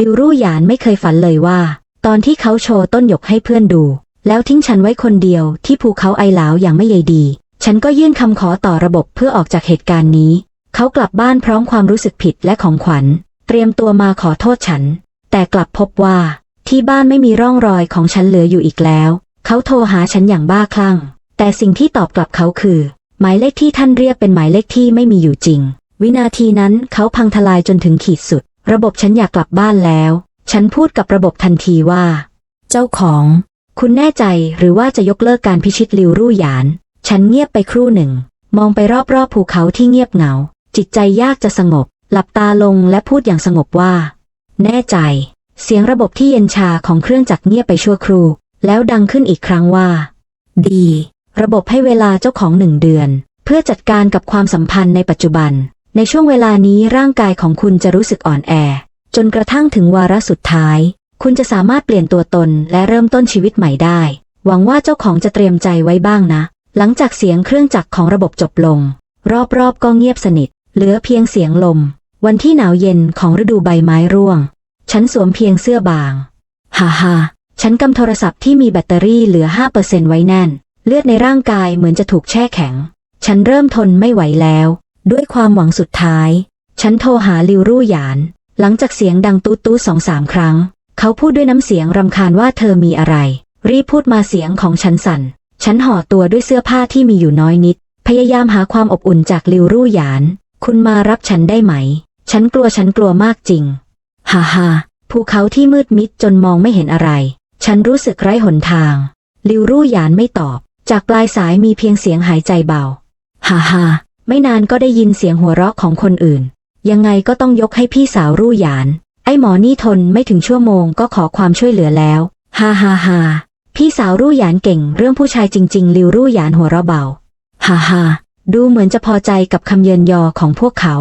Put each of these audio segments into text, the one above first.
ลิวรู่หยานไม่เคยฝันเลยว่า ตอนที่เขาโชว์ต้นหยกให้เพื่อนดู แล้วทิ้งฉันไว้คนเดียวที่ภูเขาไอหลาวอย่างไม่ใยดี ฉันก็ยื่นคำขอต่อระบบเพื่อออกจากเหตุการณ์นี้ เขากลับบ้านพร้อมความรู้สึกผิดและของขวัญ เตรียมตัวมาขอโทษฉัน แต่กลับพบว่า ที่บ้านไม่มีร่องรอยของฉันเหลืออยู่อีกแล้ว เขาโทรหาฉันอย่างบ้าคลั่ง แต่สิ่งที่ตอบกลับเขาคือ หมายเลขที่ท่านเรียกเป็นหมายเลขที่ไม่มีอยู่จริง วินาทีนั้นเขาพังทลายจนถึงขีดสุด ระบบฉันอยากกลับบ้านแล้ว ฉันพูดกับระบบทันทีว่า เจ้าของ คุณแน่ใจหรือว่าจะยกเลิกการพิชิตลิวรู่หยาน ฉันเงียบไปครู่หนึ่ง มองไปรอบๆภูเขาที่เงียบเหงา จิตใจยากจะสงบ หลับตาลงและพูดอย่างสงบว่า แน่ใจ เสียงระบบที่เย็นชาของเครื่องจักรเงียบไปชั่วครู่ แล้วดังขึ้นอีกครั้งว่า ดี ระบบให้เวลาเจ้าของหนึ่งเดือน เพื่อจัดการกับความสัมพันธ์ในปัจจุบัน ในช่วงเวลานี้ร่างกายของคุณจะรู้สึกอ่อนแอ จนกระทั่งถึงวาระสุดท้าย คุณจะสามารถเปลี่ยนตัวตนและเริ่มต้นชีวิตใหม่ได้ หวังว่าเจ้าของจะเตรียมใจไว้บ้างนะ หลังจากเสียงเครื่องจักรของระบบจบลง รอบๆก็เงียบสนิท เหลือเพียงเสียงลม วันที่หนาวเย็นของฤดูใบไม้ร่วง ฉันสวมเพียงเสื้อบางฮ่าฮ่าฉันกำโทรศัพท์ที่มีแบตเตอรี่เหลือ5%ไว้แน่น เลือดในร่างกายเหมือนจะถูกแช่แข็ง ฉันเริ่มทนไม่ไหวแล้ว ด้วยความหวังสุดท้าย ฉันโทรหาลิวรู่หยาน หลังจากเสียงดังตู้ตู้สองสามครั้ง เขาพูดด้วยน้ำเสียงรำคาญว่าเธอมีอะไร รีบพูดมาเสียงของฉันสั่น ฉันห่อตัวด้วยเสื้อผ้าที่มีอยู่น้อยนิด พยายามหาความอบอุ่นจากลิวรู่หยาน คุณมารับฉันได้ไหม ฉันกลัวฉันกลัวมากจริง ฮ่าฮ่าภูเขาที่มืดมิดจนมองไม่เห็นอะไร ฉันรู้สึกไร้หนทาง ลิวรู่หยานไม่ตอบ จากปลายสายมีเพียงเสียงหายใจเบา ฮ่าฮ่า ไม่นานก็ได้ยินเสียงหัวเราะของคนอื่น ยังไงก็ต้องยกให้พี่สาวรู่หยาน ไอ้หมอนี่ทนไม่ถึงชั่วโมงก็ขอความช่วยเหลือแล้ว ฮ่าฮ่าฮ่าพี่สาวรู่หยานเก่งเรื่องผู้ชายจริง ๆ ลิวรู่หยานหัวเราะเบา ฮ่าฮ่าดูเหมือนจะพอใจกับคำเยินยอของพวกเขา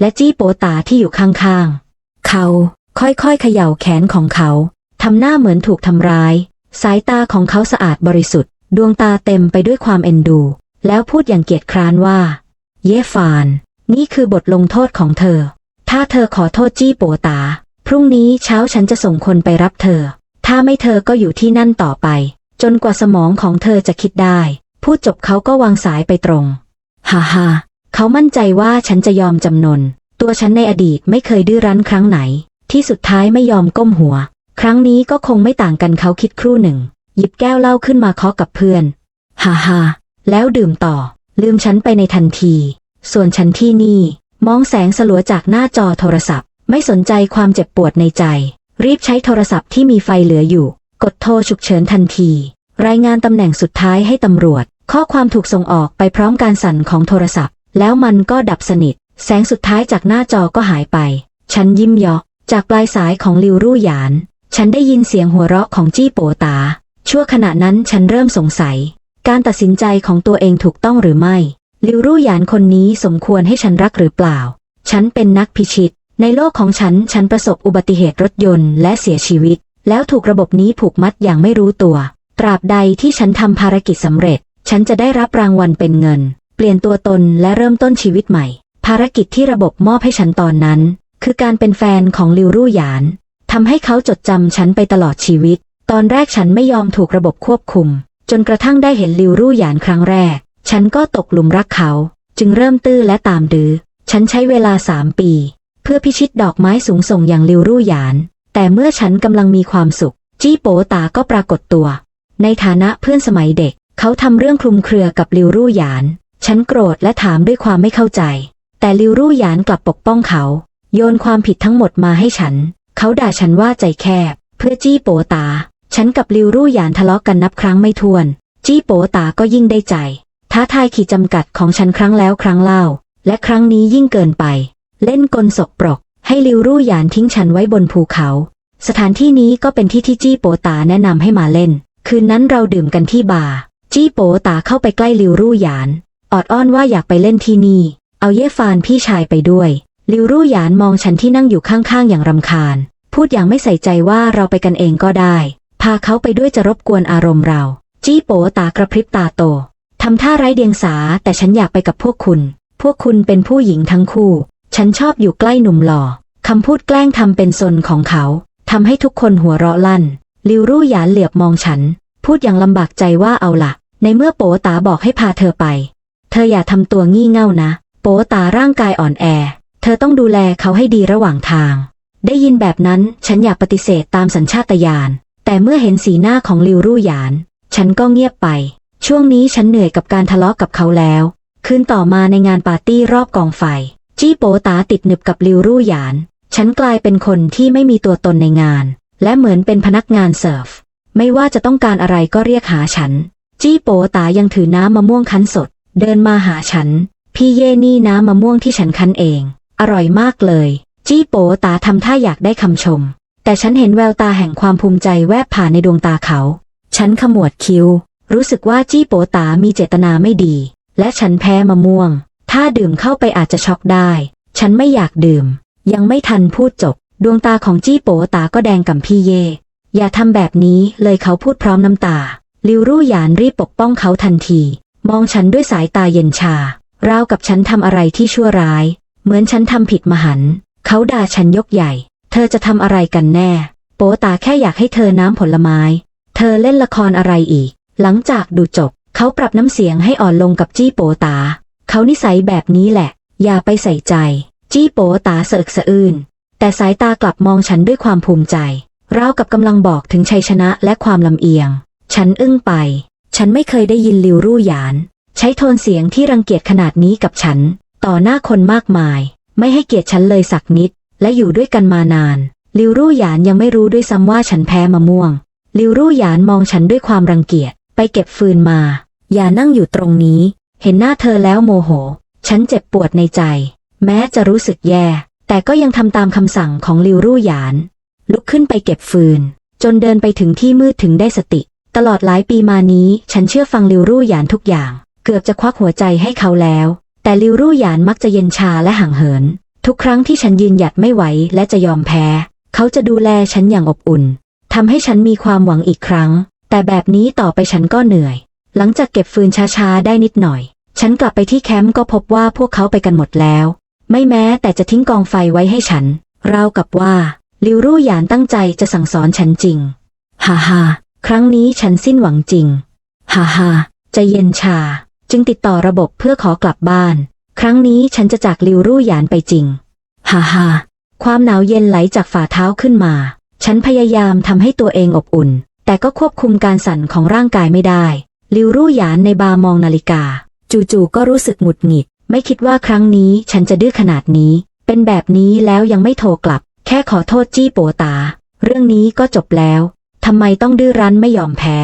และจี้โปตาที่อยู่ข้างๆ เขาค่อยๆเขย่าแขนของเขาทำหน้าเหมือนถูกทำร้าย สายตาของเขาสะอาดบริสุทธิ์ ดวงตาเต็มไปด้วยความเอ็นดู แล้วพูดอย่างเกียจคร้านว่า เย่ฟาน นี่คือบทลงโทษของเธอ ถ้าเธอขอโทษจี้โปตา พรุ่งนี้เช้าฉันจะส่งคนไปรับเธอ ถ้าไม่เธอก็อยู่ที่นั่นต่อไป จนกว่าสมองของเธอจะคิดได้ พูดจบเขาก็วางสายไปตรง ฮ่าฮ่าเขามั่นใจว่าฉันจะยอมจำนน ตัวฉันในอดีตไม่เคยดื้อรั้นครั้งไหน ที่สุดท้ายไม่ยอมก้มหัว ครั้งนี้ก็คงไม่ต่างกันเขาคิดครู่หนึ่ง หยิบแก้วเหล้าขึ้นมาเคาะกับเพื่อน ฮ่าฮ่าแล้วดื่มต่อ ลืมฉันไปในทันที ส่วนฉันที่นี่ มองแสงสลัวจากหน้าจอโทรศัพท์ ไม่สนใจความเจ็บปวดในใจ รีบใช้โทรศัพท์ที่มีไฟเหลืออยู่ กดโทรฉุกเฉินทันที รายงานตำแหน่งสุดท้ายให้ตำรวจ ข้อความถูกส่งออกไปพร้อมการสั่นของโทรศัพท์ แล้วมันก็ดับสนิท แสงสุดท้ายจากหน้าจอก็หายไป ฉันยิ้มยาะจากปลายสายของลิวรู่หยาน ฉันได้ยินเสียงหัวเราะของจี้โปตา ชั่วขณะนั้นฉันเริ่มสงสัย การตัดสินใจของตัวเองถูกต้องหรือไม่ ลิวรู่หยานคนนี้สมควรให้ฉันรักหรือเปล่า ฉันเป็นนักพิชิต ในโลกของฉัน ฉันประสบอุบัติเหตุรถยนต์และเสียชีวิต แล้วถูกระบบนี้ผูกมัดอย่างไม่รู้ตัว ตราบใดที่ฉันทำภารกิจสำเร็จ ฉันจะได้รับรางวัลเป็นเงิน เปลี่ยนตัวตนและเริ่มต้นชีวิตใหม่ ภารกิจที่ระบบมอบให้ฉันตอนนั้น คือการเป็นแฟนของลิวรู่หยานทำให้เขาจดจำฉันไปตลอดชีวิต ตอนแรกฉันไม่ยอมถูกระบบควบคุม จนกระทั่งได้เห็นลิวรู่หยานครั้งแรก ฉันก็ตกหลุมรักเขา จึงเริ่มตื้อและตามดื้อ ฉันใช้เวลาสามปี เพื่อพิชิตดอกไม้สูงส่งอย่างลิวรู่หยาน แต่เมื่อฉันกำลังมีความสุข จี้โปตาก็ปรากฏตัว ในฐานะเพื่อนสมัยเด็ก เขาทำเรื่องคลุมเครือกับลิวรู่หยาน ฉันโกรธและถามด้วยความไม่เข้าใจ แต่ลิวรู่หยานกลับปกป้องเขา โยนความผิดทั้งหมดมาให้ฉัน เขาด่าฉันว่าใจแคบ เพื่อจี้โปตา ฉันกับลิวรู่หยานทะเลาะกกันนับครั้งไม่ถ้วน จี้โปตาก็ยิ่งได้ใจ ท้าทายขีดจำกัดของฉันครั้งแล้วครั้งเล่า และครั้งนี้ยิ่งเกินไป เล่นกลศกปรก ให้ลิวรู่หยานทิ้งฉันไว้บนภูเขา สถานที่นี้ก็เป็นที่ที่จี้โปตาแนะนำให้มาเล่น คืนนั้นเราดื่มกันที่บาร์ จี้โปตาเข้าไปใกล้ลิวรู่หยาน ออดอ้อนว่าอยากไปเล่นที่นี่ เอาเย่ฟานพี่ชายไปด้วยลิวรู่หยานมองฉันที่นั่งอยู่ข้างๆอย่างรำคาญ พูดอย่างไม่ใส่ใจว่าเราไปกันเองก็ได้ พาเขาไปด้วยจะรบกวนอารมณ์เรา จี้โปตากระพริบตาโตทำท่าไร้เดียงสาแต่ฉันอยากไปกับพวกคุณ พวกคุณเป็นผู้หญิงทั้งคู่ ฉันชอบอยู่ใกล้หนุ่มหล่อคำพูดแกล้งทำเป็นซนของเขาทำให้ทุกคนหัวเราะลั่น ลิวรู่หยานเหลือบมองฉัน พูดอย่างลำบากใจว่าเอาล่ะในเมื่อโปตาบอกให้พาเธอไป เธออย่าทำตัวงี่เง่านะ โปตาร่างกายอ่อนแอ เธอต้องดูแลเขาให้ดีระหว่างทาง ได้ยินแบบนั้นฉันอยากปฏิเสธตามสัญชาตญาณ แต่เมื่อเห็นสีหน้าของลิวรู่หยาน ฉันก็เงียบไป ช่วงนี้ฉันเหนื่อยกับการทะเลาะกับเขาแล้ว คืนต่อมาในงานปาร์ตี้รอบกองไฟ จี้โปตาติดหนึบกับลิวรู่หยาน ฉันกลายเป็นคนที่ไม่มีตัวตนในงาน และเหมือนเป็นพนักงานเสิร์ฟ ไม่ว่าจะต้องการอะไรก็เรียกหาฉัน จี้โปตายังถือน้ำมะม่วงคั้นสด เดินมาหาฉัน พี่เย่นี่น้ำมะม่วงที่ฉันคั้นเอง อร่อยมากเลย จี้โปตาทำท่าอยากได้คำชม แต่ฉันเห็นแววตาแห่งความภูมิใจแวบผ่านในดวงตาเขา ฉันขมวดคิ้ว รู้สึกว่าจี้โปตามีเจตนาไม่ดี และฉันแพ้มะม่วง ถ้าดื่มเข้าไปอาจจะช็อกได้ ฉันไม่อยากดื่ม ยังไม่ทันพูดจบ ดวงตาของจี้โปตาก็แดงกับพี่เย่ อย่าทำแบบนี้เลยเขาพูดพร้อมน้ำตา ลิวรู่หยานรีบปกป้องเขาทันที มองฉันด้วยสายตาเย็นชา ราวกับฉันทำอะไรที่ชั่วร้าย เหมือนฉันทำผิดมหันต์เขาด่าฉันยกใหญ่ ธอจะทำอะไรกันแน่ โปตาแค่อยากให้เธอน้ำผลไม้ เธอเล่นละครอะไรอีก หลังจากดูจบ เขาปรับน้ำเสียงให้อ่อนลงกับจี้โปตา เขานิสัยแบบนี้แหละ อย่าไปใส่ใจ จี้โปตาเสกสะอื้นแต่สายตากลับมองฉันด้วยความภูมิใจราวกับกำลังบอกถึงชัยชนะและความลำเอียง ฉันอึ้งไป ฉันไม่เคยได้ยินลิวรู่หยาน ใช้โทนเสียงที่รังเกียจขนาดนี้กับฉัน ต่อหน้าคนมากมาย ไม่ให้เกียรติฉันเลยสักนิด และอยู่ด้วยกันมานาน ลิวรู่หยานยังไม่รู้ด้วยซ้ำว่าฉันแพ้มะม่วง ลิวรู่หยานมองฉันด้วยความรังเกียจ ไปเก็บฟืนมา อย่านั่งอยู่ตรงนี้ เห็นหน้าเธอแล้วโมโห ฉันเจ็บปวดในใจ แม้จะรู้สึกแย่ แต่ก็ยังทำตามคำสั่งของลิวรู่หยาน ลุกขึ้นไปเก็บฟืน จนเดินไปถึงที่มืดถึงได้สติ ตลอดหลายปีมานี้ฉันเชื่อฟังลิวรู่หยานทุกอย่าง เกือบจะควักหัวใจให้เขาแล้ว แต่ลิวรู่หยานมักจะเย็นชาและห่างเหิน ทุกครั้งที่ฉันยืนหยัดไม่ไหวและจะยอมแพ้ เขาจะดูแลฉันอย่างอบอุ่นทำให้ฉันมีความหวังอีกครั้ง แต่แบบนี้ต่อไปฉันก็เหนื่อย หลังจากเก็บฟืนช้าๆ ได้นิดหน่อย ฉันกลับไปที่แคมป์ก็พบว่าพวกเขาไปกันหมดแล้ว ไม่แม้แต่จะทิ้งกองไฟไว้ให้ฉัน ราวกับว่า ลิวรู่หยานตั้งใจจะสั่งสอนฉันจริง ฮ่าฮ่าครั้งนี้ฉันสิ้นหวังจริง ฮ่าฮ่าใจเย็นชา จึงติดต่อระบบเพื่อขอกลับบ้าน ครั้งนี้ฉันจะจากลิวรู่หยานไปจริง ฮ่าฮ่าความหนาวเย็นไหลจากฝ่าเท้าขึ้นมา ฉันพยายามทำให้ตัวเองอบอุ่น แต่ก็ควบคุมการสั่นของร่างกายไม่ได้ ลิวรู่หยานในบาร์มองนาฬิกา จู่ๆก็รู้สึกหงุดหงิด ไม่คิดว่าครั้งนี้ฉันจะดื้อขนาดนี้ เป็นแบบนี้แล้วยังไม่โทรกลับ แค่ขอโทษจี้โปตา เรื่องนี้ก็จบแล้วทำไมต้องดื้อรั้นไม่ยอมแพ้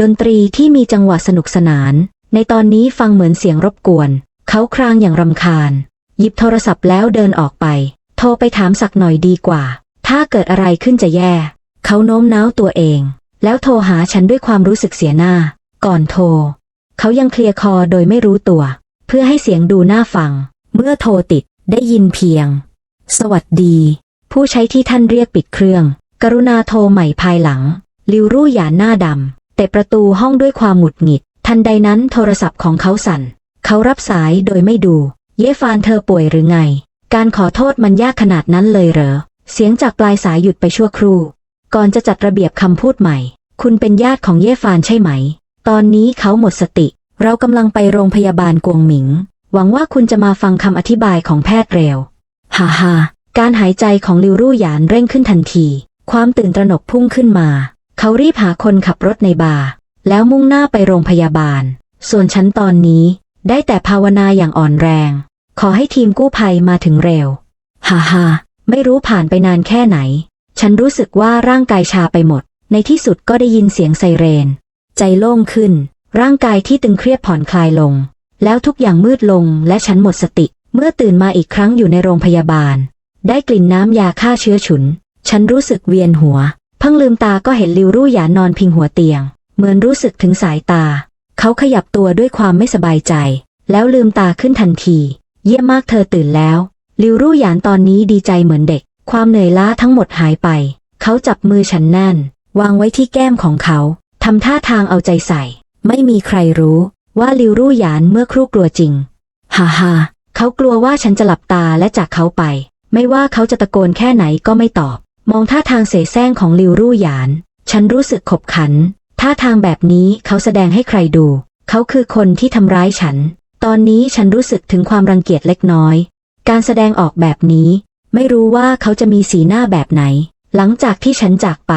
ดนตรีที่มีจังหวะสนุกสนาน ในตอนนี้ฟังเหมือนเสียงรบกวน เขาครางอย่างรำคาญ หยิบโทรศัพท์แล้วเดินออกไป โทรไปถามสักหน่อยดีกว่า ถ้าเกิดอะไรขึ้นจะแย่ เขาโน้มน้าวตัวเอง แล้วโทรหาฉันด้วยความรู้สึกเสียหน้า ก่อนโทร เขายังเคลียร์คอโดยไม่รู้ตัว เพื่อให้เสียงดูน่าฟัง เมื่อโทรติดได้ยินเพียง สวัสดี ผู้ใช้ที่ท่านเรียกปิดเครื่อง กรุณาโทรใหม่ภายหลัง ลิวรู่หยานหน้าดำแต่ประตูห้องด้วยความหงุดหงิด ทันใดนั้นโทรศัพท์ของเขาสั่น เขารับสายโดยไม่ดู เย่ฟานเธอป่วยหรือไง การขอโทษมันยากขนาดนั้นเลยเหรอ เสียงจากปลายสายหยุดไปชั่วครู่ ก่อนจะจัดระเบียบคำพูดใหม่ คุณเป็นญาติของเย่ฟานใช่ไหม ตอนนี้เขาหมดสติ เรากำลังไปโรงพยาบาลกวงหมิง หวังว่าคุณจะมาฟังคำอธิบายของแพทย์เร็ว ฮ่าฮ่าการหายใจของลิวรู่หยานเร่งขึ้นทันที ความตื่นตระหนกพุ่งขึ้นมา เขารีบหาคนขับรถในบาร์แล้วมุ่งหน้าไปโรงพยาบาล ส่วนฉันตอนนี้ ได้แต่ภาวนาอย่างอ่อนแรง ขอให้ทีมกู้ภัยมาถึงเร็ว ฮ่าฮ่าไม่รู้ผ่านไปนานแค่ไหน ฉันรู้สึกว่าร่างกายชาไปหมด ในที่สุดก็ได้ยินเสียงไซเรน ใจโล่งขึ้น ร่างกายที่ตึงเครียดผ่อนคลายลง แล้วทุกอย่างมืดลงและฉันหมดสติ เมื่อตื่นมาอีกครั้งอยู่ในโรงพยาบาล ได้กลิ่นน้ำยาฆ่าเชื้อฉุน ฉันรู้สึกเวียนหัว เพิ่งลืมตาก็เห็นลิวรู่หยานนอนพิงหัวเตียง เหมือนรู้สึกถึงสายตา เขาขยับตัวด้วยความไม่สบายใจ แล้วลืมตาขึ้นทันที เยี่ยมมากเธอตื่นแล้ว ลิวรู่หยานตอนนี้ดีใจเหมือนเด็ก ความเหนื่อยล้าทั้งหมดหายไป เขาจับมือฉันแน่น วางไว้ที่แก้มของเขาทำท่าทางเอาใจใส่ ไม่มีใครรู้ว่าลิวรู่หยานเมื่อครู่กลัวจริงฮ่าฮ่าเขากลัวว่าฉันจะหลับตาและจากเขาไป ไม่ว่าเขาจะตะโกนแค่ไหนก็ไม่ตอบ มองท่าทางเสแสร้งของลิวรู่หยาน ฉันรู้สึกขบขัน ท่าทางแบบนี้เขาแสดงให้ใครดู เขาคือคนที่ทำร้ายฉัน ตอนนี้ฉันรู้สึกถึงความรังเกียจเล็กน้อย การแสดงออกแบบนี้ ไม่รู้ว่าเขาจะมีสีหน้าแบบไหน หลังจากที่ฉันจากไป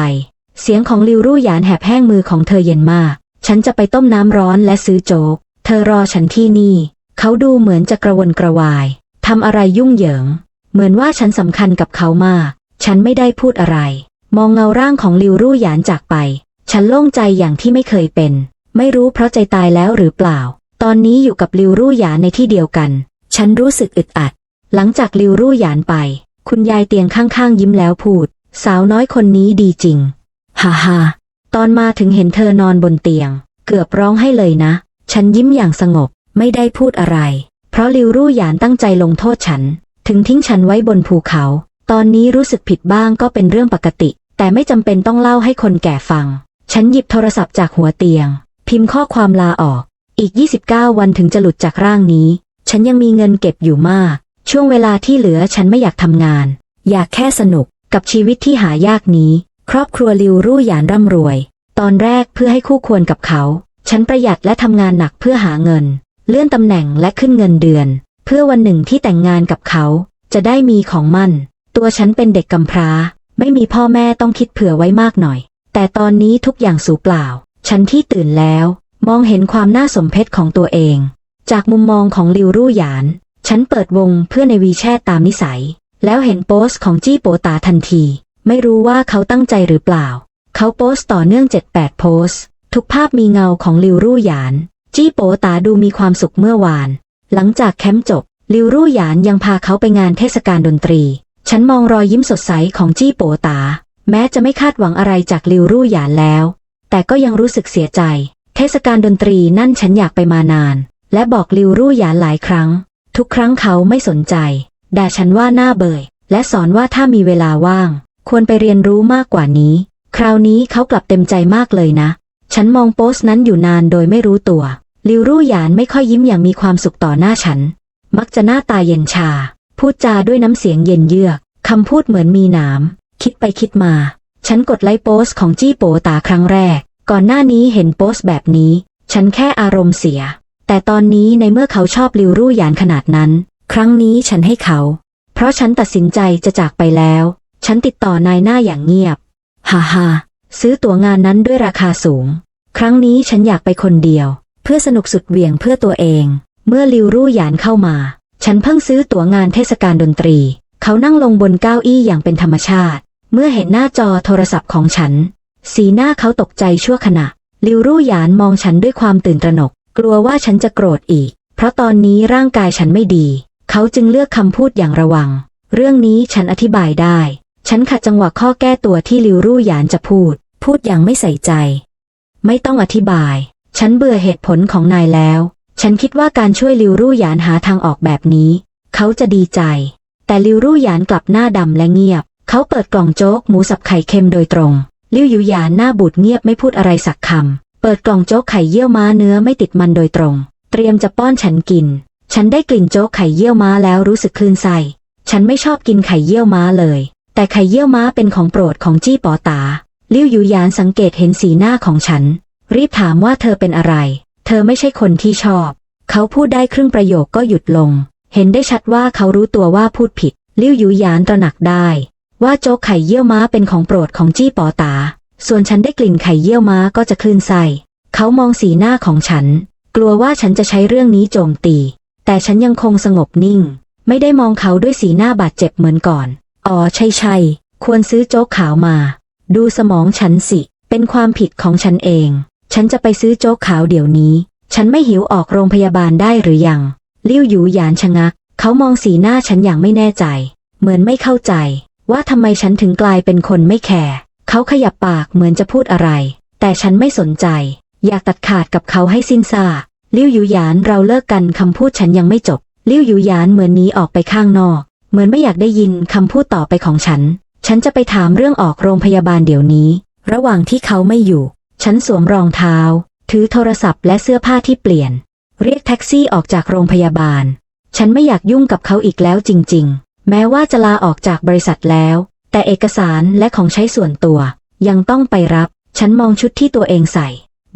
เสียงของลิวรู่หยานแหบแห้งมือของเธอเย็นมาก ฉันจะไปต้มน้ำร้อนและซื้อโจ๊ก เธอรอฉันที่นี่ เขาดูเหมือนจะกระวนกระวายทำอะไรยุ่งเหยิง เหมือนว่าฉันสำคัญกับเขามาก ฉันไม่ได้พูดอะไร มองเงาร่างของลิวรู่หยานจากไป ฉันโล่งใจอย่างที่ไม่เคยเป็น ไม่รู้เพราะใจตายแล้วหรือเปล่า ตอนนี้อยู่กับลิวรู่หยานในที่เดียวกัน ฉันรู้สึกอึดอัด หลังจากลิวรู่หยานไป คุณยายเตียงข้างๆยิ้มแล้วพูด สาวน้อยคนนี้ดีจริง ฮ่าฮ่าตอนมาถึงเห็นเธอนอนบนเตียง เกือบร้องให้เลยนะ ฉันยิ้มอย่างสงบ ไม่ได้พูดอะไร เพราะลิวรู่หยานตั้งใจลงโทษฉัน ถึงทิ้งฉันไว้บนภูเขา ตอนนี้รู้สึกผิดบ้างก็เป็นเรื่องปกติ แต่ไม่จำเป็นต้องเล่าให้คนแก่ฟัง ฉันหยิบโทรศัพท์จากหัวเตียง พิมพ์ข้อความลาออก อีก 29 วันถึงจะหลุดจากร่างนี้ ฉันยังมีเงินเก็บอยู่มาก ช่วงเวลาที่เหลือฉันไม่อยากทำงาน อยากแค่สนุกกับชีวิตที่หายากนี้ ครอบครัวลิวรู่หยานร่ำรวย ตอนแรกเพื่อให้คู่ควรกับเขา ฉันประหยัดและทำงานหนักเพื่อหาเงิน เลื่อนตำแหน่งและขึ้นเงินเดือน เพื่อวันหนึ่งที่แต่งงานกับเขา จะได้มีของมั่น ตัวฉันเป็นเด็กกำพร้า ไม่มีพ่อแม่ต้องคิดเผื่อไว้มากหน่อย แต่ตอนนี้ทุกอย่างสูเปล่า ฉันที่ตื่นแล้ว มองเห็นความน่าสมเพชของตัวเอง จากมุมมองของลิวรู่หยาน ฉันเปิดวงเพื่อในวีแชทตามนิสัย แล้วเห็นโพสของจี้โปตาทันที ไม่รู้ว่าเขาตั้งใจหรือเปล่า เขาโพสต่อเนื่อง 7-8 โพสทุกภาพมีเงาของลิวรู่หยาน จี้โปตาดูมีความสุขเมื่อวาน หลังจากแคมป์จบ ลิวรู่หยานยังพาเขาไปงานเทศกาลดนตรี ฉันมองรอยยิ้มสดใสของจี้โปตา แม้จะไม่คาดหวังอะไรจากลิวรู่หยานแล้ว แต่ก็ยังรู้สึกเสียใจ เทศกาลดนตรีนั่นฉันอยากไปมานาน และบอกลิวรู่หยานหลายครั้ง ทุกครั้งเขาไม่สนใจ ด่าฉันว่าหน้าเบยและสอนว่าถ้ามีเวลาว่าง ควรไปเรียนรู้มากกว่านี้ คราวนี้เขากลับเต็มใจมากเลยนะ ฉันมองโพสต์นั้นอยู่นานโดยไม่รู้ตัว ลิวรู่หยานไม่ค่อยยิ้มอย่างมีความสุขต่อหน้าฉัน มักจะหน้าตาเย็นชา พูดจาด้วยน้ำเสียงเย็นเยือกคำพูดเหมือนมีหนาม คิดไปคิดมา ฉันกดไลค์โพสต์ของจี้โปตาครั้งแรก ก่อนหน้านี้เห็นโพสต์แบบนี้ ฉันแค่อารมณ์เสีย แต่ตอนนี้ในเมื่อเขาชอบลิวรู่หยานขนาดนั้น ครั้งนี้ฉันให้เขา เพราะฉันตัดสินใจจะจากไปแล้ว ฉันติดต่อนายหน้าอย่างเงียบ ฮ่าฮ่าซื้อตั๋วงานนั้นด้วยราคาสูง ครั้งนี้ฉันอยากไปคนเดียว เพื่อสนุกสุดเหวี่ยงเพื่อตัวเอง เมื่อลิวรู่หยานเข้ามา ฉันเพิ่งซื้อตั๋วงานเทศกาลดนตรี เขานั่งลงบนเก้าอี้อย่างเป็นธรรมชาติ เมื่อเห็นหน้าจอโทรศัพท์ของฉัน สีหน้าเขาตกใจชั่วขณะ ลิวรู่หยานมองฉันด้วยความตื่นตระหนก กลัวว่าฉันจะโกรธอีก เพราะตอนนี้ร่างกายฉันไม่ดี เขาจึงเลือกคำพูดอย่างระวัง เรื่องนี้ฉันอธิบายได้ ฉันขัดจังหวะข้อแก้ตัวที่ลิวรู่หยานจะพูด พูดอย่างไม่ใส่ใจ ไม่ต้องอธิบาย ฉันเบื่อเหตุผลของนายแล้ว ฉันคิดว่าการช่วยลิวรู่หยานหาทางออกแบบนี้ เขาจะดีใจ แต่ลิวรู่หยานกลับหน้าดำและเงียบ เขาเปิดกล่องโจ๊กหมูสับไข่เค็มโดยตรงลิวยูหยานหน้าบูดเงียบไม่พูดอะไรสักคำ เปิดกล่องโจ๊กไข่เยี่ยวม้าเนื้อไม่ติดมันโดยตรง เตรียมจะป้อนฉันกิน ฉันได้กลิ่นโจ๊กไข่เยี่ยวม้าแล้วรู้สึกคลื่นไส้ฉันไม่ชอบกินไข่เยี่ยวม้าเลย แต่ไข่เยี่ยวม้าเป็นของโปรดของจี้ปอตาลิวยูหยานสังเกตเห็นสีหน้าของฉัน รีบถามว่าเธอเป็นอะไร เธอไม่ใช่คนที่ชอบ เขาพูดได้ครึ่งประโยคก็หยุดลง เห็นได้ชัดว่าเขารู้ตัวว่าพูดผิดลิวยูหยานตระหนักได้ ว่าโจ๊กไข่เยี่ยวม้าเป็นของโปรดของจี้ปอตา ส่วนฉันได้กลิ่นไข่เยี่ยวม้าก็จะคลื่นไส้เขามองสีหน้าของฉัน กลัวว่าฉันจะใช้เรื่องนี้โจมตี แต่ฉันยังคงสงบนิ่ง ไม่ได้มองเขาด้วยสีหน้าบาดเจ็บเหมือนก่อน อ๋อใช่ใช่ควรซื้อโจ๊กขาวมา ดูสมองฉันสิ เป็นความผิดของฉันเอง ฉันจะไปซื้อโจ๊กขาวเดี๋ยวนี้ ฉันไม่หิวออกโรงพยาบาลได้หรือยังลิ้วหยูหยานชะงัก เขามองสีหน้าฉันอย่างไม่แน่ใจ เหมือนไม่เข้าใจ ว่าทำไมฉันถึงกลายเป็นคนไม่แคร์เขาขยับปากเหมือนจะพูดอะไร แต่ฉันไม่สนใจ อยากตัดขาดกับเขาให้สิ้นซากลิ้วยูหยานเราเลิกกันคำพูดฉันยังไม่จบลิ้วยูหยานเหมือนหนี้ออกไปข้างนอก เหมือนไม่อยากได้ยินคำพูดต่อไปของฉัน ฉันจะไปถามเรื่องออกโรงพยาบาลเดี๋ยวนี้ ระหว่างที่เขาไม่อยู่ ฉันสวมรองเท้า ถือโทรศัพท์และเสื้อผ้าที่เปลี่ยน เรียกแท็กซี่ออกจากโรงพยาบาล ฉันไม่อยากยุ่งกับเขาอีกแล้วจริง ๆ แม้ว่าจะลาออกจากบริษัทแล้ว แต่เอกสารและของใช้ส่วนตัว ยังต้องไปรับ ฉันมองชุดที่ตัวเองใส่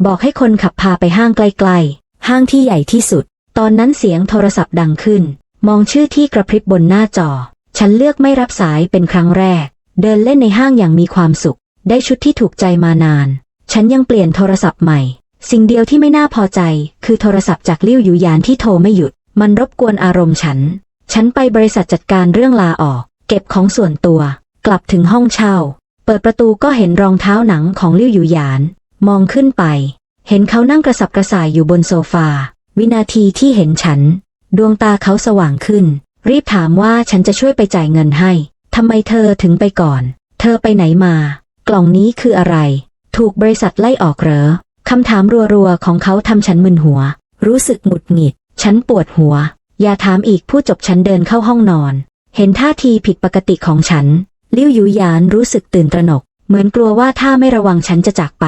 บอกให้คนขับพาไปห้างใกล้ๆ ห้างที่ใหญ่ที่สุด ตอนนั้นเสียงโทรศัพท์ดังขึ้น มองชื่อที่กระพริบบนหน้าจอ ฉันเลือกไม่รับสายเป็นครั้งแรก เดินเล่นในห้างอย่างมีความสุข ได้ชุดที่ถูกใจมานาน ฉันยังเปลี่ยนโทรศัพท์ใหม่ สิ่งเดียวที่ไม่น่าพอใจ คือโทรศัพท์จากลิ้วอยู่ยานที่โทรไม่หยุด มันรบกวนอารมณ์ฉัน ฉันไปบริษัทจัดการเรื่องลาออก เก็บของส่วนตัว กลับถึงห้องเช่า เปิดประตูก็เห็นรองเท้าหนังของลิ้วอยู่หยาน มองขึ้นไป เห็นเขานั่งกระสับกระส่ายอยู่บนโซฟา วินาทีที่เห็นฉัน ดวงตาเขาสว่างขึ้น รีบถามว่าฉันจะช่วยไปจ่ายเงินให้ทำไมเธอถึงไปก่อน เธอไปไหนมา กล่องนี้คืออะไร ถูกบริษัทไล่ออกเหรอคำถามรัวๆของเขาทำฉันมึนหัว รู้สึกหงุดหงิด ฉันปวดหัว อย่าถามอีกผู้จบฉันเดินเข้าห้องนอน เห็นท่าทีผิดปกติของฉัน ลิ้วยูหยานรู้สึกตื่นตระหนก เหมือนกลัวว่าถ้าไม่ระวังฉันจะจากไป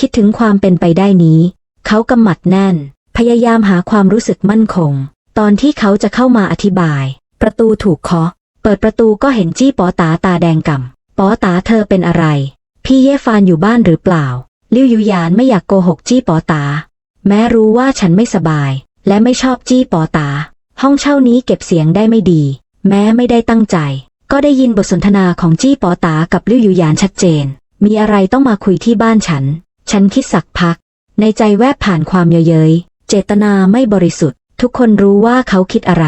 คิดถึงความเป็นไปได้นี้ เขากำหมัดแน่น พยายามหาความรู้สึกมั่นคง ตอนที่เขาจะเข้ามาอธิบาย ประตูถูกเคาะ เปิดประตูก็เห็นจี้ป๋อตาตาแดงก่ำป๋อตาเธอเป็นอะไร พี่เย่ฟานอยู่บ้านหรือเปล่า ลิ้วยูหยานไม่อยากโกหกจี้ป๋อตา แม้รู้ว่าฉันไม่สบาย และไม่ชอบจี้ป๋อตา ห้องเช่านี้เก็บเสียงได้ไม่ดี แม้ไม่ได้ตั้งใจ ก็ได้ยินบทสนทนาของจี้ปอตากับลิ้วหยูหยานชัดเจน มีอะไรต้องมาคุยที่บ้านฉัน ฉันคิดสักพัก ในใจแวบผ่านความเยเย้ย เจตนาไม่บริสุทธิ์ ทุกคนรู้ว่าเขาคิดอะไร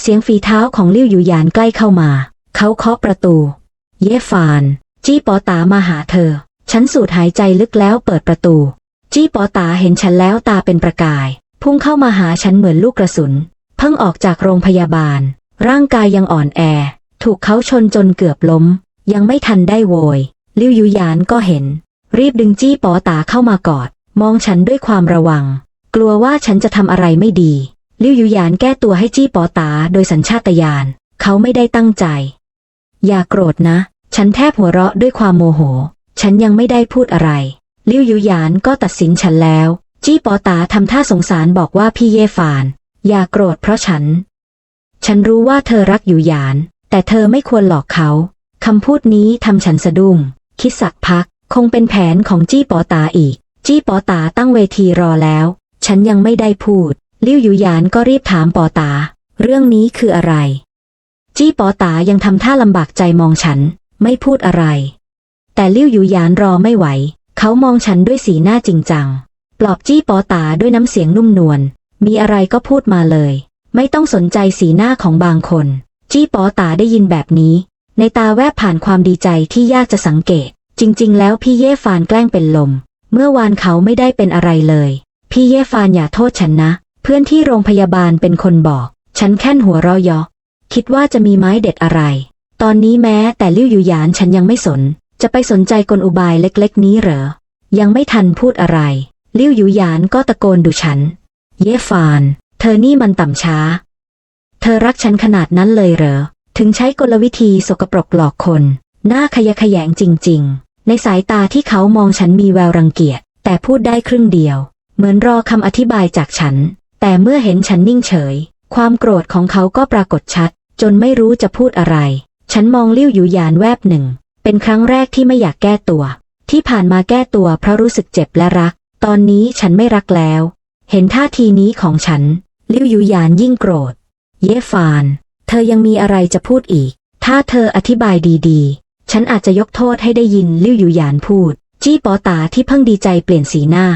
เสียงฝีเท้าของลิ้วหยูหยานใกล้เข้ามา เขาเคาะประตู เย่ฟาน จี้ปอตามาหาเธอ ฉันสูดหายใจลึกแล้วเปิดประตู จี้ปอตาเห็นฉันแล้วตาเป็นประกาย พุ่งเข้ามาหาฉันเหมือนลูกกระสุน เพิ่งออกจากโรงพยาบาล ร่างกายยังอ่อนแอ ถูกเขาชนจนเกือบล้ม ยังไม่ทันได้โวย ลิ้วยูหยานก็เห็น รีบดึงจี้ปอตาเข้ามากอด มองฉันด้วยความระวัง กลัวว่าฉันจะทำอะไรไม่ดี ลิ้วยูหยานแก้ตัวให้จี้ปอตาโดยสัญชาตญาณเขาไม่ได้ตั้งใจ อย่าโกรธนะ ฉันแทบหัวเราะด้วยความโมโห ฉันยังไม่ได้พูดอะไร ลิ้วยูหยานก็ตัดสินฉันแล้ว จี้ปอตาทำท่าสงสารบอกว่าพี่เย่ฟาน อย่าโกรธเพราะฉัน ฉันรู้ว่าเธอรักอยู่หยาน แต่เธอไม่ควรหลอกเขาคำพูดนี้ทำฉันสะดุ้ง คิดสักพัก คงเป็นแผนของจี้ปอตาอีก จี้ปอตาตั้งเวทีรอแล้ว ฉันยังไม่ได้พูด ลิ้วอยู่หยานก็รีบถามปอตา เรื่องนี้คืออะไร จี้ปอตายังทำท่าลำบากใจมองฉัน ไม่พูดอะไร แต่ลิ้วอยู่หยานรอไม่ไหว เขามองฉันด้วยสีหน้าจริงจัง ปลอบจี้ปอตาด้วยน้ำเสียงนุ่มนวล มีอะไรก็พูดมาเลย ไม่ต้องสนใจสีหน้าของบางคน จี้ปอตาได้ยินแบบนี้ ในตาแวบผ่านความดีใจที่ยากจะสังเกต จริง ๆ แล้วพี่เย่ฟานแกล้งเป็นลม เมื่อวานเขาไม่ได้เป็นอะไรเลย พี่เย่ฟานอย่าโทษฉันนะ เพื่อนที่โรงพยาบาลเป็นคนบอก ฉันแค่นหัวเราะยาะคิดว่าจะมีไม้เด็ดอะไร ตอนนี้แม้แต่ลิ้วอยู่หยานฉันยังไม่สน จะไปสนใจกลอุบายเล็ก ๆ นี้เหรอ ยังไม่ทันพูดอะไร ลิ้วอยู่หยานก็ตะโกนดูฉัน เย่ฟาน เธอนี่มันต่ำช้า เธอรักฉันขนาดนั้นเลยเหรอ ถึงใช้กลวิธีสกปรกหลอกคน หน้าขยะแขยงจริง ๆ ในสายตาที่เขามองฉันมีแววรังเกียจ แต่พูดได้ครึ่งเดียว เหมือนรอคำอธิบายจากฉัน แต่เมื่อเห็นฉันนิ่งเฉย ความโกรธของเขาก็ปรากฏชัด จนไม่รู้จะพูดอะไร ฉันมองลิ้วอยู่ยานแวบหนึ่ง เป็นครั้งแรกที่ไม่อยากแก้ตัว ที่ผ่านมาแก้ตัวเพราะรู้สึกเจ็บและรัก ตอนนี้ฉันไม่รักแล้ว เห็นท่าทีนี้ของฉัน ลิ้วยูยานยิ่งโกรธ เย่ฟาน เธอยังมีอะไรจะพูดอีก ถ้าเธออธิบายดีๆ ฉันอาจจะยกโทษให้ได้ยินลิ้วยูหยานพูด จี้ปอตาที่เพิ่งดีใจเปลี่ยนสีหน้า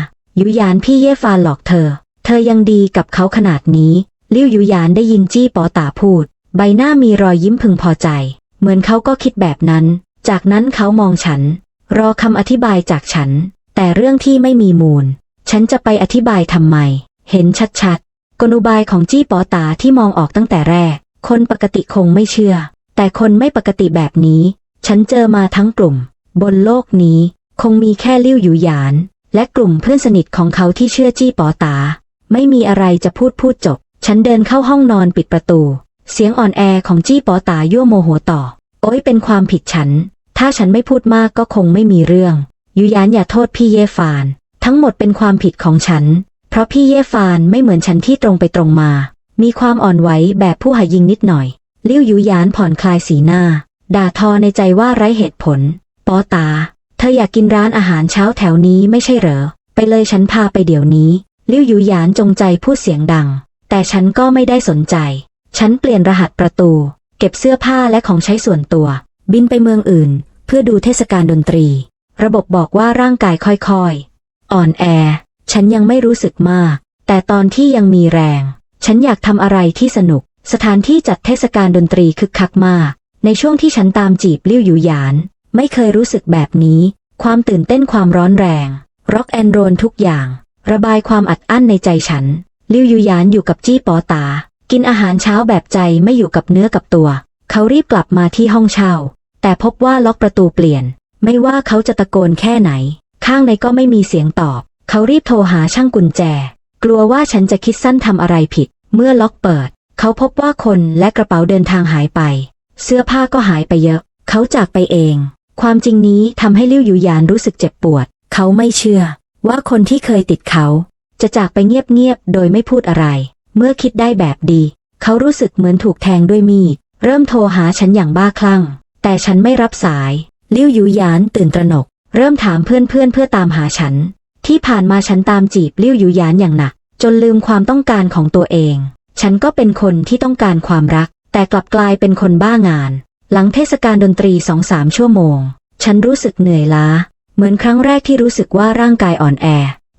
ยูหยานพี่เย่ฟานหลอกเธอ เธอยังดีกับเขาขนาดนี้ลิ้วยูหยานได้ยินจี้ปอตาพูด ใบหน้ามีรอยยิ้มพึงพอใจ เหมือนเขาก็คิดแบบนั้น จากนั้นเขามองฉัน รอคำอธิบายจากฉัน แต่เรื่องที่ไม่มีมูล ฉันจะไปอธิบายทำไม เห็นชัดๆ กลอุบายของจี้ปอตาที่มองออกตั้งแต่แรก คนปกติคงไม่เชื่อ แต่คนไม่ปกติแบบนี้ ฉันเจอมาทั้งกลุ่ม บนโลกนี้ คงมีแค่ลิ้วอยู่หยาน และกลุ่มเพื่อนสนิทของเขาที่เชื่อจี้ปอตา ไม่มีอะไรจะพูดพูดจบ ฉันเดินเข้าห้องนอนปิดประตู เสียงอ่อนแอของจี้ปอตายั่วโมโหต่อ โอ้ยเป็นความผิดฉัน ถ้าฉันไม่พูดมากก็คงไม่มีเรื่องยูยานอย่าโทษพี่เยฟาน ทั้งหมดเป็นความผิดของฉัน เพราะพี่เย่ฟานไม่เหมือนฉันที่ตรงไปตรงมา มีความอ่อนไหวแบบผู้หายิงนิดหน่อย ลิ้วยูหยานผ่อนคลายสีหน้า ด่าทอในใจว่าไร้เหตุผล ปอตา เธออยากกินร้านอาหารเช้าแถวนี้ไม่ใช่เหรอ ไปเลยฉันพาไปเดี๋ยวนี้ ลิ้วยูหยานจงใจพูดเสียงดัง แต่ฉันก็ไม่ได้สนใจ ฉันเปลี่ยนรหัสประตู เก็บเสื้อผ้าและของใช้ส่วนตัว บินไปเมืองอื่น เพื่อดูเทศกาลดนตรี ระบบบอกว่าร่างกายค่อยๆ อ่อนแอ ฉันยังไม่รู้สึกมาก แต่ตอนที่ยังมีแรง ฉันอยากทำอะไรที่สนุก สถานที่จัดเทศกาลดนตรีคึกคักมาก ในช่วงที่ฉันตามจีบลิ้วหยูหยาน ไม่เคยรู้สึกแบบนี้ ความตื่นเต้นความร้อนแรงร็อกแอนโรนทุกอย่าง ระบายความอัดอั้นในใจฉัน ลิ้วหยูหยานอยู่กับจี้ปอตา กินอาหารเช้าแบบใจไม่อยู่กับเนื้อกับตัว เขารีบกลับมาที่ห้องเช่า แต่พบว่าล็อกประตูเปลี่ยน ไม่ว่าเขาจะตะโกนแค่ไหน ข้างในก็ไม่มีเสียงตอบ เขารีบโทรหาช่างกุญแจ กลัวว่าฉันจะคิดสั้นทำอะไรผิด เมื่อล็อกเปิด เขาพบว่าคนและกระเป๋าเดินทางหายไป เสื้อผ้าก็หายไปเยอะ เขาจากไปเอง ความจริงนี้ทำให้ลิ้วยูยานรู้สึกเจ็บปวด เขาไม่เชื่อ ว่าคนที่เคยติดเขา จะจากไปเงียบๆโดยไม่พูดอะไร เมื่อคิดได้แบบดี เขารู้สึกเหมือนถูกแทงด้วยมีด เริ่มโทรหาฉันอย่างบ้าคลั่ง แต่ฉันไม่รับสาย ลิ้วยูยานตื่นตระหนก เริ่มถามเพื่อนๆเพื่อตามหาฉัน ที่ผ่านมาฉันตามจีบลิ้วยูหยานอย่างหนัก จนลืมความต้องการของตัวเอง ฉันก็เป็นคนที่ต้องการความรัก แต่กลับกลายเป็นคนบ้างาน หลังเทศกาลดนตรีสองสามชั่วโมง ฉันรู้สึกเหนื่อยล้า เหมือนครั้งแรกที่รู้สึกว่าร่างกายอ่อนแอ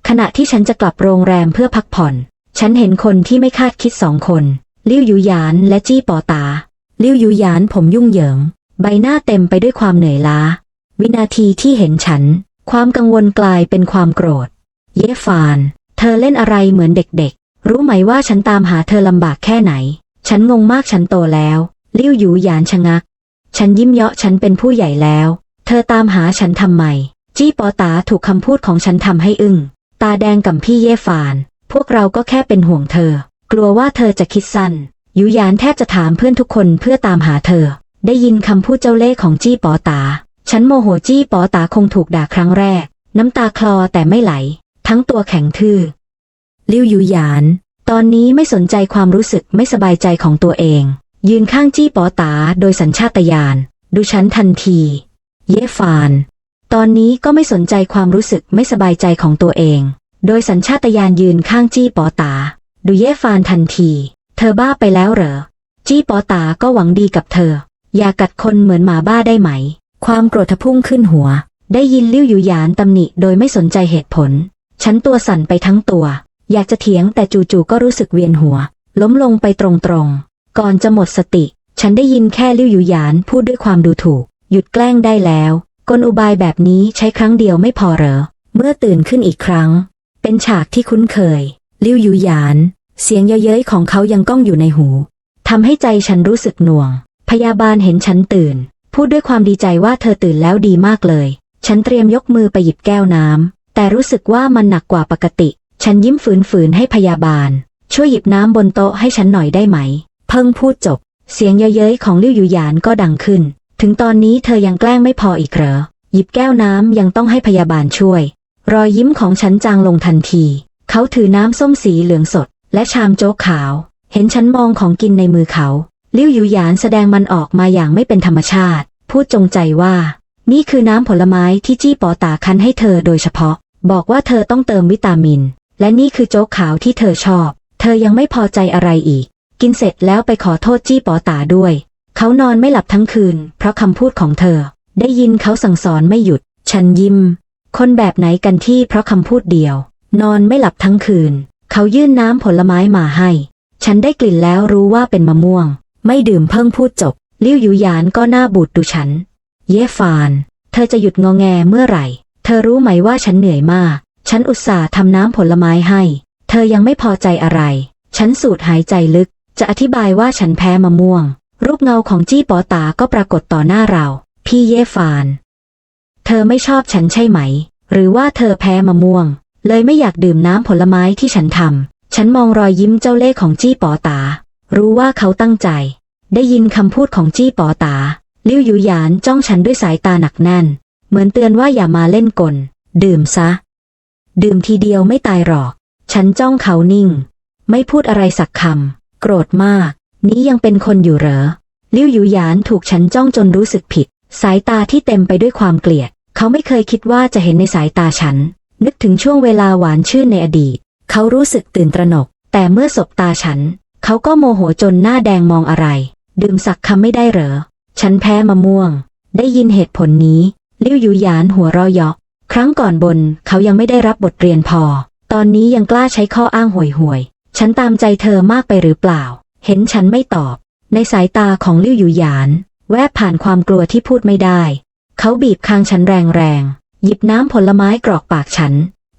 ขณะที่ฉันจะกลับโรงแรมเพื่อพักผ่อน ฉันเห็นคนที่ไม่คาดคิดสองคนลิ้วยูหยานและจี้ปอตาลิ้วยูหยานผมยุ่งเหยิง ใบหน้าเต็มไปด้วยความเหนื่อยล้า วินาทีที่เห็นฉัน ความกังวลกลายเป็นความโกรธ เย่ฟาน เธอเล่นอะไรเหมือนเด็กๆ รู้ไหมว่าฉันตามหาเธอลำบากแค่ไหน ฉันงงมากฉันโตแล้ว ลิ้วหยูหยานชะงัก ฉันยิ้มเยาะฉันเป็นผู้ใหญ่แล้ว เธอตามหาฉันทำไม จี้ปอตาถูกคำพูดของฉันทำให้อึ้ง ตาแดงกับพี่เย่ฟาน พวกเราก็แค่เป็นห่วงเธอ กลัวว่าเธอจะคิดสั้นยูยานแทบจะถามเพื่อนทุกคนเพื่อตามหาเธอ ได้ยินคำพูดเจ้าเล่ห์ของจี้ปอตา ฉันโมโหจี้ป๋อตาคงถูกด่าครั้งแรก น้ำตาคลอแต่ไม่ไหล ทั้งตัวแข็งทื่อลิ้วยูหยาน ตอนนี้ไม่สนใจความรู้สึกไม่สบายใจของตัวเอง ยืนข้างจี้ป๋อตาโดยสัญชาตญาณดูฉันทันที เย่ฟาน ตอนนี้ก็ไม่สนใจความรู้สึกไม่สบายใจของตัวเอง โดยสัญชาตญาณยืนข้างจี้ป๋อตา ดูเย่ฟานทันที เธอบ้าไปแล้วเหรอ จี้ป๋อตาก็หวังดีกับเธอ อย่ากัดคนเหมือนหมาบ้าได้ไหม ความโกรธพุ่งขึ้นหัว ได้ยินลิ้วหยูหยานตำหนิโดยไม่สนใจเหตุผล ฉันตัวสั่นไปทั้งตัว อยากจะเถียงแต่จู่ๆก็รู้สึกเวียนหัว ล้มลงไปตรงๆ ก่อนจะหมดสติ ฉันได้ยินแค่ลิ้วหยูหยานพูดด้วยความดูถูก หยุดแกล้งได้แล้ว กลอุบายแบบนี้ใช้ครั้งเดียวไม่พอเหรอ เมื่อตื่นขึ้นอีกครั้ง เป็นฉากที่คุ้นเคย ลิ้วหยูหยาน เสียงเย้ยๆของเขายังก้องอยู่ในหูทำให้ใจฉันรู้สึกหน่วง พยาบาลเห็นฉันตื่น พูดด้วยความดีใจว่าเธอตื่นแล้วดีมากเลย ฉันเตรียมยกมือไปหยิบแก้วน้ำ แต่รู้สึกว่ามันหนักกว่าปกติ ฉันยิ้มฝืนๆให้พยาบาล ช่วยหยิบน้ำบนโต๊ะให้ฉันหน่อยได้ไหม เพิ่งพูดจบ เสียงเย้ยๆของลิ้วหยูหยานก็ดังขึ้น ถึงตอนนี้เธอยังแกล้งไม่พออีกเหรอ หยิบแก้วน้ำยังต้องให้พยาบาลช่วย รอยยิ้มของฉันจางลงทันที เขาถือน้ำส้มสีเหลืองสด และชามโจ๊กขาว เห็นฉันมองของกินในมือเขา ลิ้วหยูหยานแสดงมันออกมาอย่างไม่เป็นธรรมชาติ พูดจงใจว่า นี่คือน้ำผลไม้ที่จี้ปอตาคั้นให้เธอโดยเฉพาะ บอกว่าเธอต้องเติมวิตามิน และนี่คือโจ๊กขาวที่เธอชอบ เธอยังไม่พอใจอะไรอีก กินเสร็จแล้วไปขอโทษจี้ปอตาด้วย เขานอนไม่หลับทั้งคืน เพราะคำพูดของเธอ ได้ยินเขาสั่งสอนไม่หยุด ฉันยิ้ม คนแบบไหนกันที่เพราะคำพูดเดียว นอนไม่หลับทั้งคืน เขายื่นน้ำผลไม้มาให้ ฉันได้กลิ่นแล้วรู้ว่าเป็นมะม่วง ไม่ดื่มเพิ่งพูดจบลิ้วหยูหยานก็หน้าบูดดูฉัน เย่ฟาน เธอจะหยุดงอแงเมื่อไหร่ เธอรู้ไหมว่าฉันเหนื่อยมาก ฉันอุตส่าห์ทำน้ำผลไม้ให้ เธอยังไม่พอใจอะไร ฉันสูดหายใจลึก จะอธิบายว่าฉันแพ้มะม่วง รูปเงาของจี้ปอตาก็ปรากฏต่อหน้าเรา พี่เย่ฟาน เธอไม่ชอบฉันใช่ไหม หรือว่าเธอแพ้มะม่วง เลยไม่อยากดื่มน้ำผลไม้ที่ฉันทำ ฉันมองรอยยิ้มเจ้าเล่ห์ของจี้ปอตา รู้ว่าเขาตั้งใจ ได้ยินคำพูดของจี้ปอตา ลิ้วหยูหยานจ้องฉันด้วยสายตาหนักแน่น เหมือนเตือนว่าอย่ามาเล่นกล ดื่มซะ ดื่มทีเดียวไม่ตายหรอก ฉันจ้องเขานิ่ง ไม่พูดอะไรสักคำ โกรธมาก นี้ยังเป็นคนอยู่เหรอ ลิ้วหยูหยานถูกฉันจ้องจนรู้สึกผิด สายตาที่เต็มไปด้วยความเกลียด เขาไม่เคยคิดว่าจะเห็นในสายตาฉัน นึกถึงช่วงเวลาหวานชื่นในอดีต เขารู้สึกตื่นตระหนก แต่เมื่อสบตาฉัน เขาก็โมโหจนหน้าแดงมองอะไร ดื่มสักคำไม่ได้เหรอ ฉันแพ้มะม่วง ได้ยินเหตุผลนี้ลิ้วยูหยานหัวเราะเยาะครั้งก่อนบนเขายังไม่ได้รับบทเรียนพอ ตอนนี้ยังกล้าใช้ข้ออ้างห่วยๆฉันตามใจเธอมากไปหรือเปล่า เห็นฉันไม่ตอบ ในสายตาของลิ้วยูหยาน แวบผ่านความกลัวที่พูดไม่ได้ เขาบีบคางฉันแรงๆหยิบน้ำผลไม้กรอกปากฉัน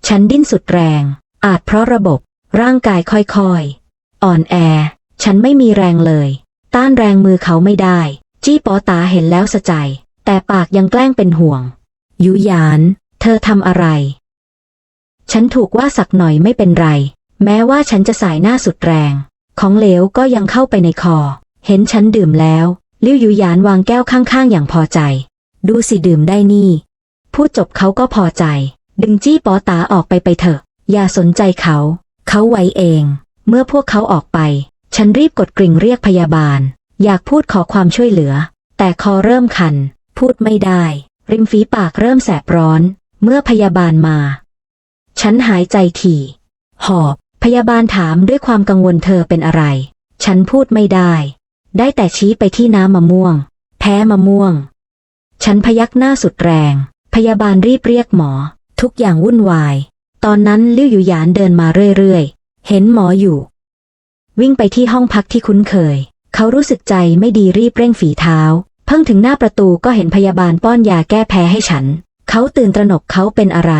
ฉันดิ้นสุดแรง อาจเพราะระบบ ร่างกายค่อยๆ อ่อนแอ ฉันไม่มีแรงเลย ต้านแรงมือเขาไม่ได้ จี้ปอตาเห็นแล้วสะใจ แต่ปากยังแกล้งเป็นห่วงยูยาน เธอทำอะไร ฉันถูกว่าสักหน่อยไม่เป็นไร แม้ว่าฉันจะสายหน้าสุดแรง ของเหลวก็ยังเข้าไปในคอ เห็นฉันดื่มแล้วลิ้วยูยานวางแก้วข้างๆ อย่างพอใจ ดูสิดื่มได้นี่ พูดจบเขาก็พอใจ ดึงจี้ปอตาออกไปไปเถอะ อย่าสนใจเขา เขาไว้เอง เมื่อพวกเขาออกไป ฉันรีบกดกริ่งเรียกพยาบาล อยากพูดขอความช่วยเหลือ แต่คอเริ่มคัน พูดไม่ได้ ริมฝีปากเริ่มแสบร้อน เมื่อพยาบาลมา ฉันหายใจถี่ หอบ พยาบาลถามด้วยความกังวลเธอเป็นอะไร ฉันพูดไม่ได้ ได้แต่ชี้ไปที่น้ำมะม่วง แพ้มะม่วง ฉันพยักหน้าสุดแรง พยาบาลรีบเรียกหมอ ทุกอย่างวุ่นวาย ตอนนั้นลิ้วอยู่หยานเดินมาเรื่อย เห็นหมออยู่ วิ่งไปที่ห้องพักที่คุ้นเคย เขารู้สึกใจไม่ดีรีบเร่งฝีเท้า เพิ่งถึงหน้าประตูก็เห็นพยาบาลป้อนยาแก้แพ้ให้ฉัน เขาตื่นตระหนกเขาเป็นอะไร